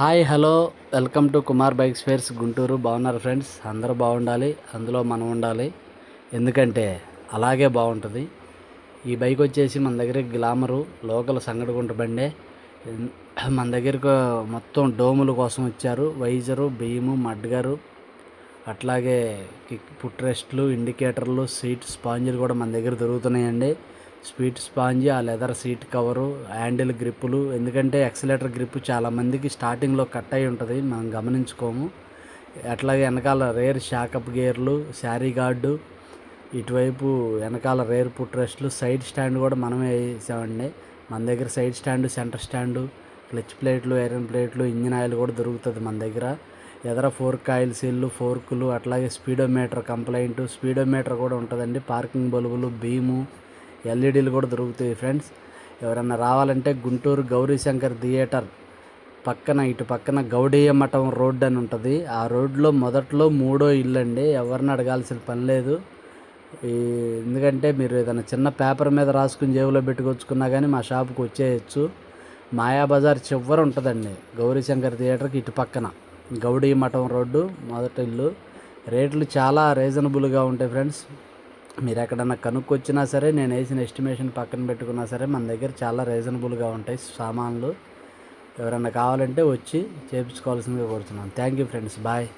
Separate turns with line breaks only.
Hi hello. Welcome to Kumar bikes fairs Guntur. బాగున్నారు friends? అందరూ బాగుండాలి. అందులో మనం ఉండాలి. ఎందుకంటే అలాగే బాగుంటుంది. ఈ బైక్ వచ్చేసి మన దగ్గర గ్లామరు లోకల్ సంగడగుంట బండే. మన దగ్గరకు మొత్తం డోముల కోసం వచ్చారు. వైజరు బియ్యము మడ్గారు. అట్లాగే కిక్ పుట్ రెస్ట్లు ఇండికేటర్లు సీట్ స్పాంజీలు కూడా మన దగ్గర దొరుకుతున్నాయండి. స్వీట్ స్పాంజి ఆ లెదర్ సీట్ కవరు హ్యాండిల్ గ్రిప్పులు. ఎందుకంటే ఎక్సలేటర్ గ్రిప్ చాలా మందికి స్టార్టింగ్లో కట్ అయి ఉంటుంది. మనం గమనించుకోము. అట్లాగే వెనకాల రేర్ షాకప్ గేర్లు శారీ గార్డు ఇటువైపు వెనకాల రేర్ పుట్ రెస్ట్లు సైడ్ స్టాండ్ కూడా మనమే వేసామండి. మన దగ్గర side stand centre stand clutch ప్లేట్లు ఐరన్ ప్లేట్లు ఇంజిన్ ఆయిల్ కూడా దొరుకుతుంది మన దగ్గర. ఎదర ఫోర్క్ ఆయిల్ సీల్లు ఫోర్కులు అట్లాగే స్పీడోమీటర్ కంప్లైంట్ స్పీడోమీటర్ కూడా ఉంటుందండి. పార్కింగ్ బల్బులు బీము ఎల్ఈడీలు కూడా దొరుకుతాయి ఫ్రెండ్స్. ఎవరన్నా రావాలంటే గుంటూరు గౌరీశంకర్ థియేటర్ పక్కన ఇటు పక్కన గౌడీయ మఠం రోడ్ అని ఉంటుంది. ఆ రోడ్లో మొదట్లో మూడో ఇల్లు అండి ఎవరిని అడగాల్సిన పని లేదు. ఈ ఎందుకంటే మీరు ఏదైనా చిన్న పేపర్ మీద రాసుకుని జేబులో పెట్టుకొచ్చుకున్నా కానీ మా షాప్కి వచ్చేయచ్చు. మాయాబజార్ చివర ఉంటుందండి గౌరీశంకర్ థియేటర్కి ఇటు పక్కన. గౌడీ మఠం రోడ్డు మొదటి ఇల్లు. రేట్లు చాలా రీజనబుల్గా ఉంటాయి ఫ్రెండ్స్. మీరు ఎక్కడన్నా కనుక్కొచ్చినా సరే నేను వేసిన ఎస్టిమేషన్ పక్కన పెట్టుకున్నా సరే మన దగ్గర చాలా రీజనబుల్గా ఉంటాయి సామాన్లు. ఎవరన్నా కావాలంటే వచ్చి చేయించుకోవాల్సిందిగా కోరుతున్నాను. Thank you friends bye